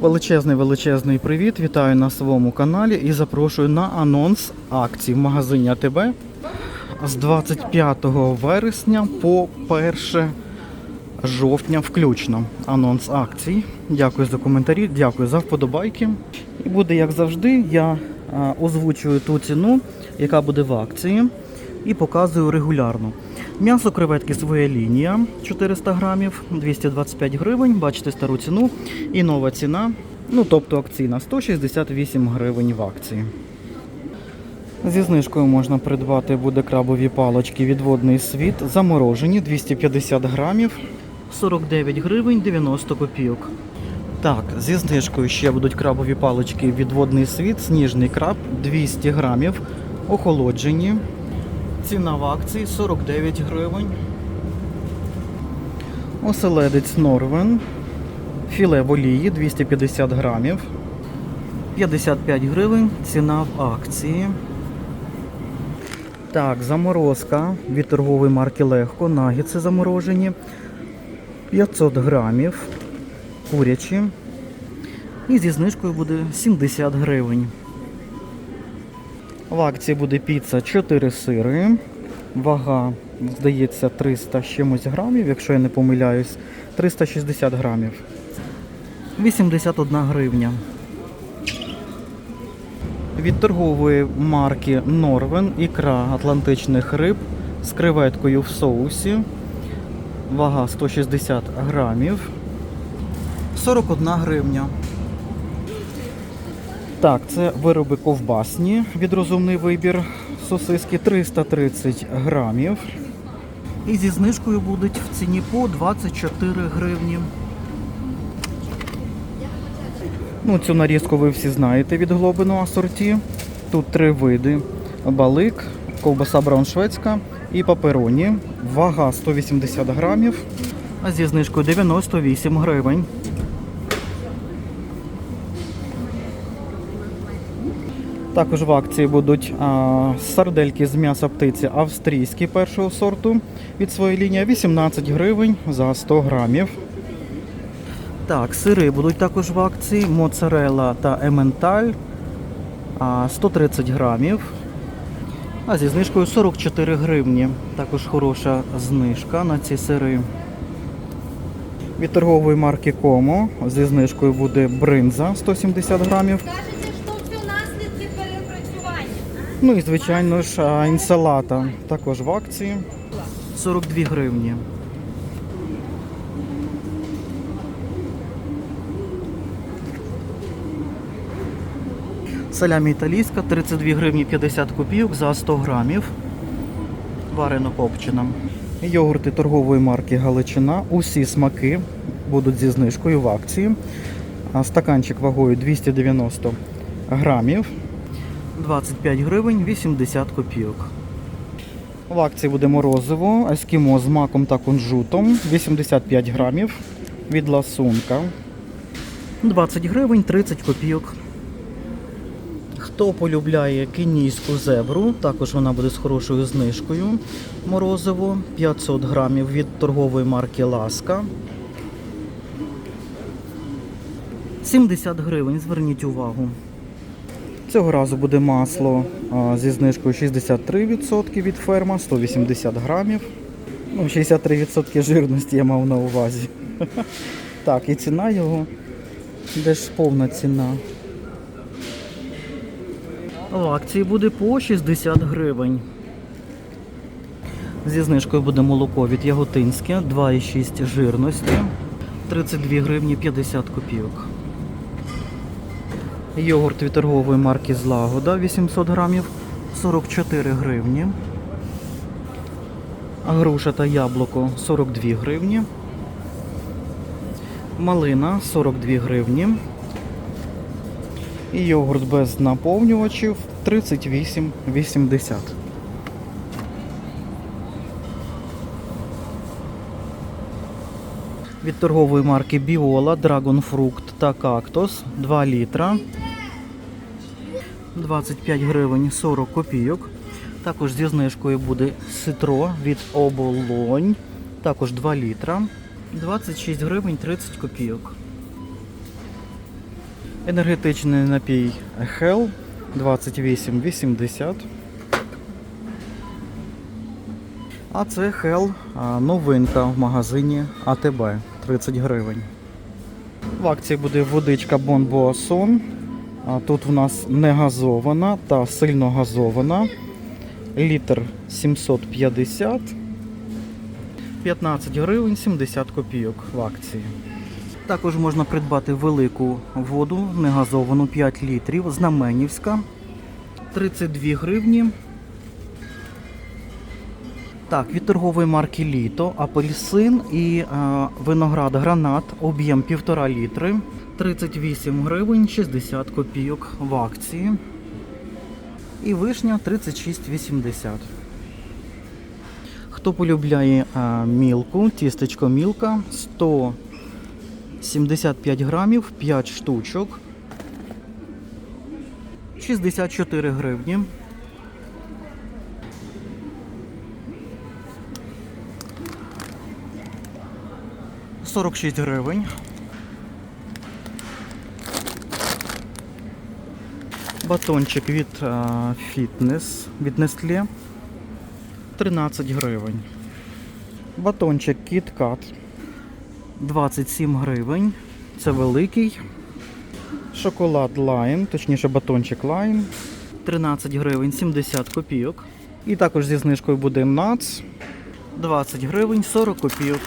Величезний величезний привіт! Вітаю на своєму каналі і запрошую на анонс акцій в магазині АТБ з 25 вересня по 1 жовтня включно. Анонс акцій. Дякую за коментарі, дякую за вподобайки. І буде як завжди, я озвучую ту ціну, яка буде в акції, і показую регулярно. М'ясо креветки своя лінія 400 грамів, 225 гривень. Бачите стару ціну. І нова ціна, ну тобто акційна 168 гривень в акції. Зі знижкою можна придбати буде крабові палочки відводний світ, заморожені 250 грамів, 49 гривень 90 копійок. Так, зі знижкою ще будуть крабові палочки відводний світ, сніжний краб 200 грамів, охолоджені. Ціна в акції 49 гривень. Оселедець Норвен. Філе в олії 250 грамів. 55 гривень. Ціна в акції. Так, заморозка від торгової марки Легко. Нагітси заморожені. 500 грамів. Курячі. І зі знижкою буде 70 гривень. В акції буде піца 4 сири. Вага, здається, 300 з чимось грамів, якщо я не помиляюсь. 360 грамів. 81 гривня. Від торгової марки Норвен ікра атлантичних риб з креветкою в соусі. Вага 160 грамів. 41 гривня. Так, це вироби ковбасні від розумний вибір. Сосиски 330 грамів. І зі знижкою будуть в ціні по 24 гривні. Ну, цю нарізку ви всі знаєте від глобину асорті. Тут три види: балик, ковбаса брауншвецька і папероні. Вага 180 грамів, а зі знижкою 98 гривень. Також в акції будуть а, сардельки з м'яса птиці австрійські першого сорту від своєї лінії 18 гривень за 100 грамів. Так, сири будуть також в акції. Моцарелла та ементаль а, 130 грамів. А зі знижкою 44 гривні. Також хороша знижка на ці сири. Від торгової марки Комо зі знижкою буде бринза 170 грамів. Ну і звичайно ж інсалата також в акції 42 гривні. Салямі італійська 32 гривні 50 копійок за 100 грамів. Варено копчена. Йогурти торгової марки Галичина. Усі смаки будуть зі знижкою в акції. Стаканчик вагою 290 грамів. 25 гривень 80 копійок. В акції буде морозиво, ескімо з маком та кунжутом 85 грамів від ласунка. 20 гривень 30 копійок. Хто полюбляє кенійську зебру, також вона буде з хорошою знижкою. Морозиво 500 грамів від торгової марки Ласка. 70 гривень, зверніть увагу. Цього разу буде масло зі знижкою 63% від ферма, 180 грамів. Ну, 63% жирності я мав на увазі. Так, і ціна його. Де ж повна ціна? В акції буде по 60 гривень. Зі знижкою буде молоко від Яготинське, 2,6 жирності, 32 гривні 50 копійок. Йогурт від торгової марки Злагода 800 грамів 44 гривні. Груша та яблуко 42 гривні. Малина 42 гривні. І йогурт без наповнювачів 38,80. Від торгової марки Біола, Fruit та Cactus 2 літра. 25 гривень 40 копійок. Також зі знижкою буде ситро від оболонь. Також 2 літра. 26 гривень 30 копійок. Енергетичний напій Hell 28,80. А це Hell новинка в магазині АТБ 30 гривень. В акції буде водичка Бонбоасон. Тут в нас не газована та сильно газована. Літр 750. 15 гривень 70 копійок в акції. Також можна придбати велику воду негазовану 5 літрів Знаменівська 32 гривні. Так, від торгової марки Літо, апельсин і е, виноград гранат, об'єм 1,5 літри, 38 гривень 60 копійок в акції. І вишня 36,80. Хто полюбляє е, мілку, тістечко мілка 175 грамів, 5 штучок. 64 гривні. Сорок шість гривень. Батончик від фітнес від Nestlé 13 гривень. Батончик KitKat 27 гривень. Це великий. Шоколад Lime, точніше батончик Lime 13 гривень 70 копійок. І також зі знижкою буде Nuts 20 гривень 40 копійок.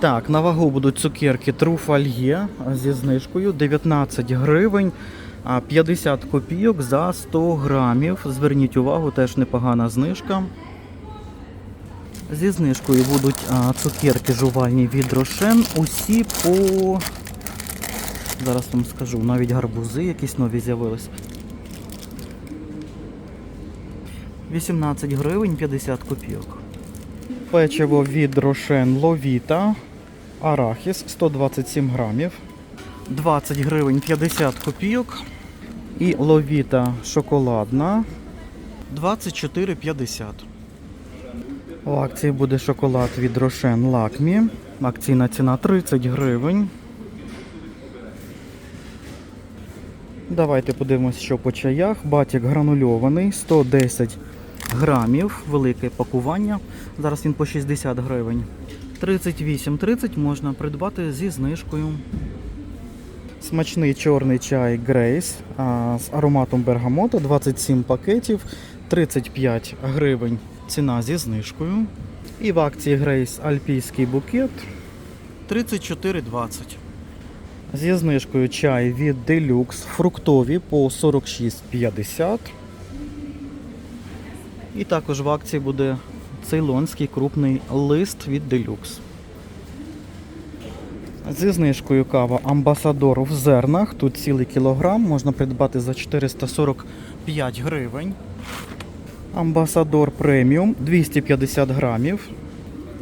Так, на вагу будуть цукерки Труфальє зі знижкою 19 гривень, 50 копійок за 100 грамів. Зверніть увагу, теж непогана знижка. Зі знижкою будуть цукерки жувальні від Рошен. Усі по. Зараз вам скажу, навіть гарбузи якісь нові з'явились. 18 гривень 50 копійок. Печиво від Рошен Ловіта. Арахіс 127 грамів. 20 гривень 50 копійок. І ловіта шоколадна 24,50. У акції буде шоколад від Рошен Лакмі. Акційна ціна 30 гривень. Давайте подивимось, що по чаях. Батік гранульований 110 грамів, велике пакування. Зараз він по 60 гривень. 38,30 можна придбати зі знижкою. Смачний чорний чай Грейс з ароматом бергамота 27 пакетів, 35 гривень ціна зі знижкою. І в акції Грейс Альпійський букет 34,20. Зі знижкою чай від Deluxe фруктові по 46,50. І також в акції буде цейлонський крупний лист від Deluxe. Зі знижкою кава Амбасадор в зернах. Тут цілий кілограм можна придбати за 445 гривень. Амбасадор преміум 250 грамів.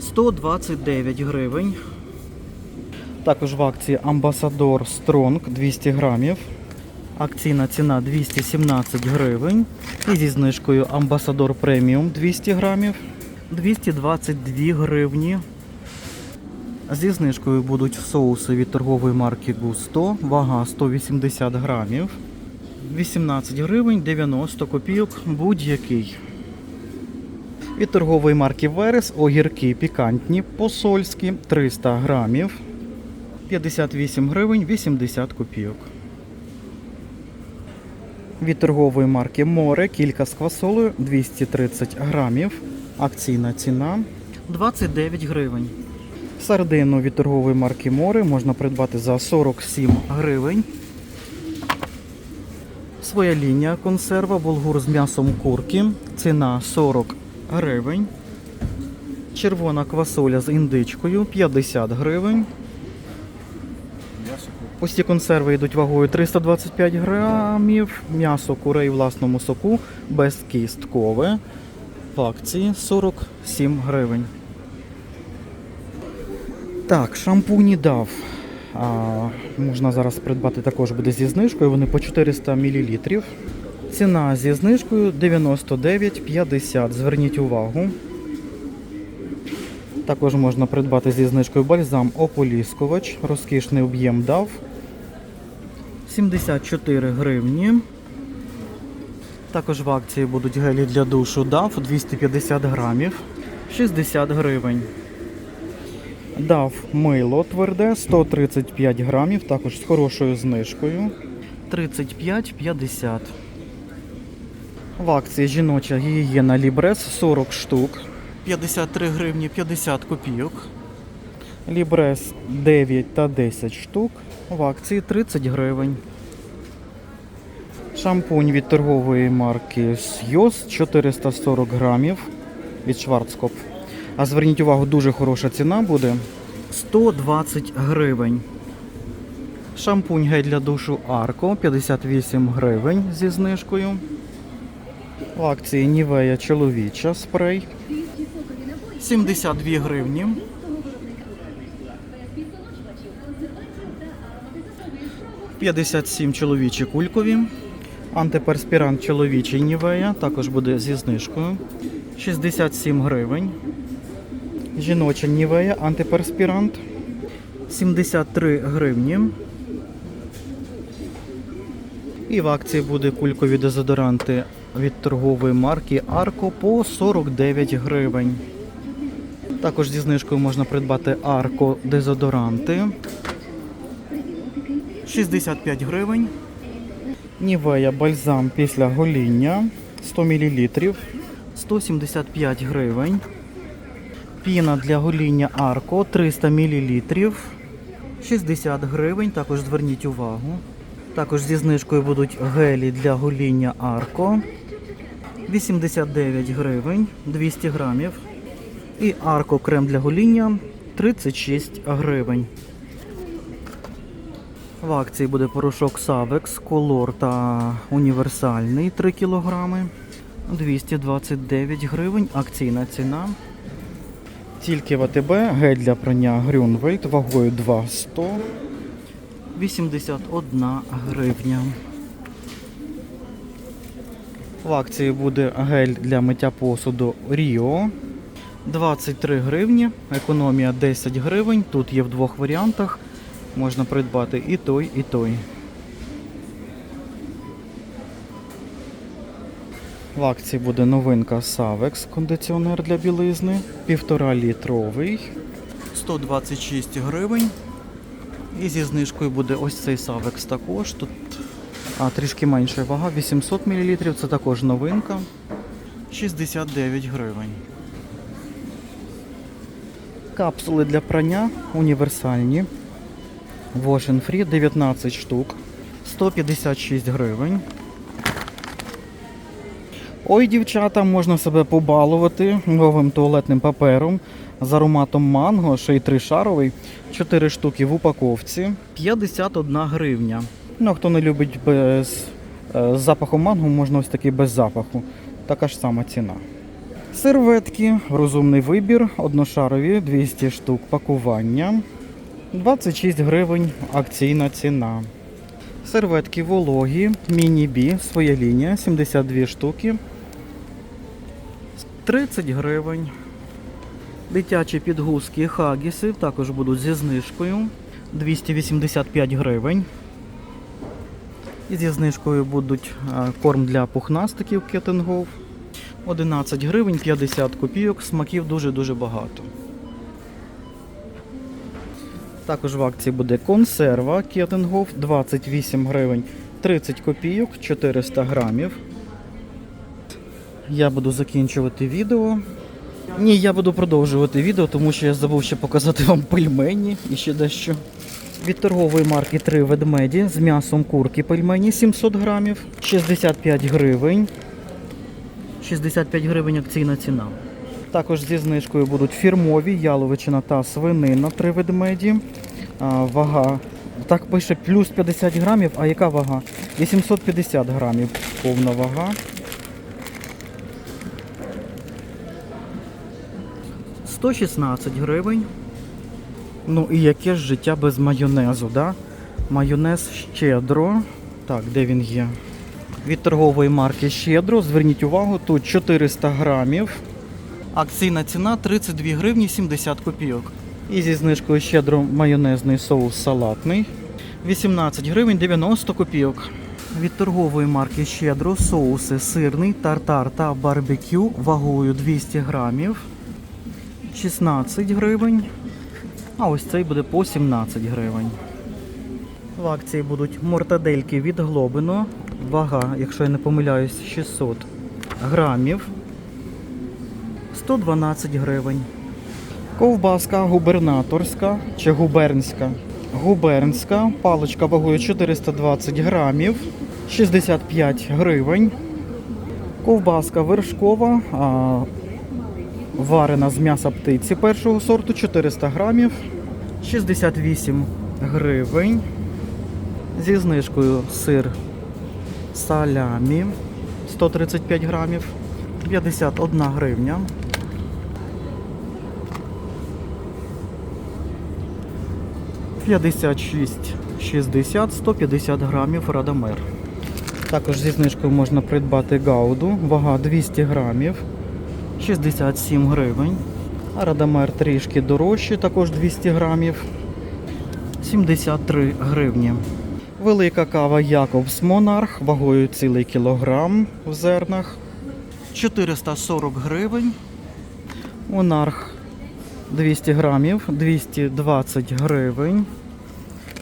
129 гривень. Також в акції Амбасадор Стронг 200 грамів. Акційна ціна 217 гривень. І зі знижкою Амбасадор преміум 200 грамів. 222 гривні. Зі знижкою будуть соуси від торгової марки Густо. Вага 180 грамів. 18 гривень 90 копійок будь-який. Від торгової марки Верес огірки пікантні посольські 300 грамів. 58 гривень 80 копійок. Від торгової марки Море кілька з квасолею 230 грамів. Акційна ціна 29 гривень. Сардину від торгової марки Море можна придбати за 47 гривень. Своя лінія консерва булгур з м'ясом курки. Ціна 40 гривень. Червона квасоля з індичкою 50 гривень. Ось консерви йдуть вагою 325 грамів. М'ясо курей в власному соку безкісткове. В акції 47 гривень. Так, шампуні дав. А, можна зараз придбати також буде зі знижкою. Вони по 400 мл. Ціна зі знижкою 99,50. Зверніть увагу. Також можна придбати зі знижкою бальзам ополіскувач. Розкішний об'єм дав. 74 гривні. Також в акції будуть гелі для душу DAF 250 грамів, 60 гривень. DAF мило тверде 135 грамів, також з хорошою знижкою. 35,50. В акції жіноча гігієна Лібрес 40 штук. 53 гривні 50 копійок. Лібрес 9 та 10 штук. В акції 30 гривень. Шампунь від торгової марки Сйоз 440 грамів від Шварцкоп. А зверніть увагу, дуже хороша ціна буде 120 гривень. Шампунь гель для душу Арко 58 гривень зі знижкою. В акції Нівея чоловіча спрей 72 гривні. 57 чоловічі кулькові. Антиперспірант чоловічий Нівея також буде зі знижкою. 67 гривень. Жіноча Нівея антиперспірант 73 гривні. І в акції буде кулькові дезодоранти від торгової марки Арко по 49 гривень. Також зі знижкою можна придбати Арко дезодоранти 65 гривень. Нівея бальзам після гоління 100 мл 175 гривень. Піна для гоління Арко 300 мл 60 гривень. Також зверніть увагу. Також зі знижкою будуть гелі для гоління Арко 89 гривень 200 грамів. І Арко крем для гоління 36 гривень. В акції буде порошок Савекс, колор та універсальний 3 кг. 229 гривень. Акційна ціна. Тільки в АТБ гель для прання Грюнвельд вагою 2,100. 81 гривня. В акції буде гель для миття посуду Ріо. 23 гривні, економія 10 гривень. Тут є в двох варіантах. Можна придбати і той, і той. В акції буде новинка Savex кондиціонер для білизни. Півтора літровий. 126 гривень. І зі знижкою буде ось цей Savex також. Тут а, трішки менша вага, 800 мл. Це також новинка. 69 гривень. Капсули для прання універсальні. Wash Free 19 штук. 156 гривень. Ой, дівчата, можна себе побалувати новим туалетним папером з ароматом манго, ще й тришаровий. 4 штуки в упаковці. 51 гривня. Ну, хто не любить без е, з запахом манго, можна ось такий без запаху. Така ж сама ціна. Серветки, розумний вибір, одношарові, 200 штук пакування. 26 гривень акційна ціна. Серветки вологі, міні-бі, своя лінія, 72 штуки. 30 гривень. Дитячі підгузки хагіси також будуть зі знижкою. 285 гривень. І зі знижкою будуть е, корм для пухнастиків кетенгов. 11 гривень 50 копійок, смаків дуже-дуже багато. Також в акції буде консерва Кетенгоф 28 гривень 30 копійок, 400 грамів. Я буду закінчувати відео. Ні, я буду продовжувати відео, тому що я забув ще показати вам пельмені і ще дещо. Від торгової марки 3 ведмеді з м'ясом курки пельмені 700 грамів, 65 гривень. 65 гривень акційна ціна. Також зі знижкою будуть фірмові яловичина та свинина 3 ведмеді. А, вага. Так пише плюс 50 грамів, а яка вага? 850 грамів повна вага. 116 гривень. Ну і яке ж життя без майонезу, да? Майонез щедро. Так, де він є? Від торгової марки Щедро. Зверніть увагу, тут 400 грамів. Акційна ціна 32 гривні 70 копійок. І зі знижкою щедро майонезний соус салатний 18 гривень 90 копійок. Від торгової марки Щедро соуси сирний, тартар та барбекю вагою 200 грамів. 16 гривень. А ось цей буде по 17 гривень. В акції будуть мортадельки від Глобино. Вага, якщо я не помиляюсь, 600 грамів. 112 гривень. Ковбаска губернаторська чи губернська. Губернська. Паличка вагою 420 грамів. 65 гривень. Ковбаска вершкова. А, варена з м'яса птиці першого сорту 400 грамів. 68 гривень. Зі знижкою сир салямі 135 грамів. 51 гривня. П'ятдесят шість 60 150 грамів радамер. Також зі знижкою можна придбати гауду, вага 200 грамів, 67 гривень. Радамер трішки дорожчий, також 200 грамів, 73 гривні. Велика кава Якобс Монарх вагою цілий кілограм в зернах. 440 гривень. Монарх 200 грамів, 220 гривень.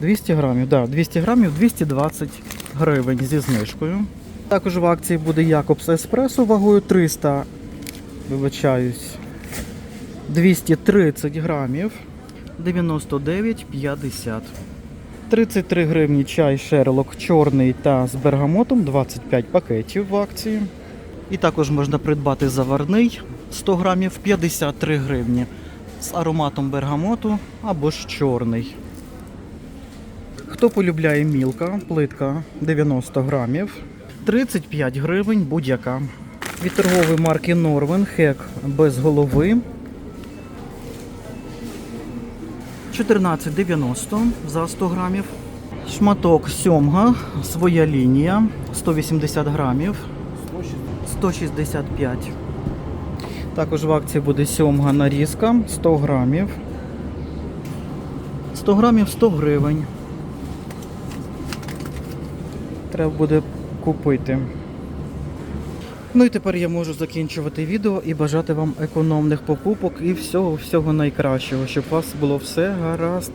200 грамів, да, 200 грамів, 220 гривень зі знижкою. Також в акції буде Якобс Еспресо вагою 300, вибачаюсь, 230 грамів, 99,50. 33 гривні чай Шерлок чорний та з бергамотом 25 пакетів в акції. І також можна придбати заварний 100 грамів 53 гривні з ароматом бергамоту або ж чорний. Хто полюбляє мілка, плитка 90 грамів, 35 гривень будь-яка. Від марки Норвен хек без голови 14,90 за 100 грамів. Шматок сьомга, своя лінія 180 грамів. 165. Також в акції буде сьомга нарізка 100 грамів. 100 грамів 100 гривень. Треба буде купити. Ну і тепер я можу закінчувати відео і бажати вам економних покупок і всього всього найкращого, щоб у вас було все гаразд.